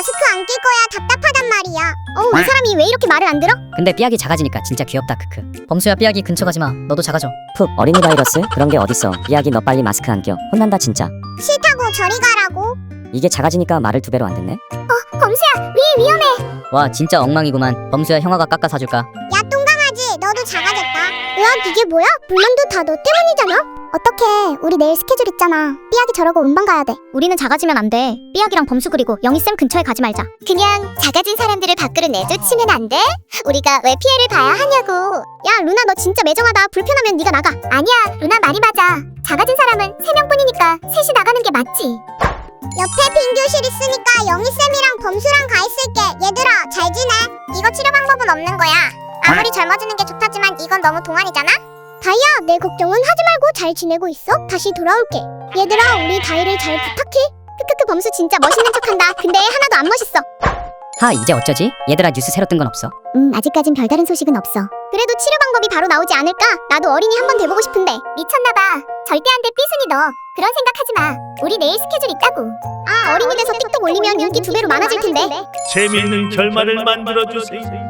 마스크 안 낄 거야 답답하단 말이야. 어우 이 사람이 왜 이렇게 말을 안 들어? 근데 삐약이 작아지니까 진짜 귀엽다 크크. 범수야 삐약이 근처 가지마. 너도 작아져. 푹 어린이 바이러스? 그런 게 어딨어. 삐약이 너 빨리 마스크 안 껴. 혼난다 진짜. 싫다고 저리 가라고? 이게 작아지니까 말을 두 배로 안 듣네? 범수야 위 위험해. 와 진짜 엉망이구만. 범수야 형아가 깎아 사줄까? 야 똥강아지 너도 작아졌다. 으악 이게 뭐야? 불만도 다 너 때문이잖아 어떡해 우리 내일 스케줄 있잖아. 삐약이 저러고 운반 가야 돼. 우리는 작아지면 안 돼. 삐약이랑 범수 그리고 영희쌤 근처에 가지 말자. 그냥 작아진 사람들을 밖으로 내쫓으면 안 돼? 우리가 왜 피해를 봐야 하냐고. 야 루나 너 진짜 매정하다. 불편하면 네가 나가. 아니야. 루나 말이 맞아. 작아진 사람은 세명뿐이니까 셋이 나가는 게 맞지. 옆에 빈 교실 있으니까 영희쌤이랑 범수랑 가 있을게. 얘들아 잘 지내. 이거 치료 방법은 없는 거야. 아무리 젊어지는 게 좋다지만 이건 너무 동안이잖아 다이야 내 걱정은 하지 말고 잘 지내고 있어. 다시 돌아올게. 얘들아 우리 다이를 잘 부탁해. 크크크 범수 진짜 멋있는 척한다. 근데 하나도 안 멋있어. 하 이제 어쩌지? 얘들아 뉴스 새로 뜬 건 없어. 음 아직까진 별다른 소식은 없어. 그래도 치료 방법이 바로 나오지 않을까? 나도 어린이 한 번 돼보고 싶은데. 미쳤나봐. 절대 안 돼. 삐순이 너. 그런 생각하지 마. 우리 내일 스케줄 있다고. 아 어린이 돼서 틱톡 올리면 인기 두 배로 많아질 텐데. 재미있는 결말을 만들어주세요.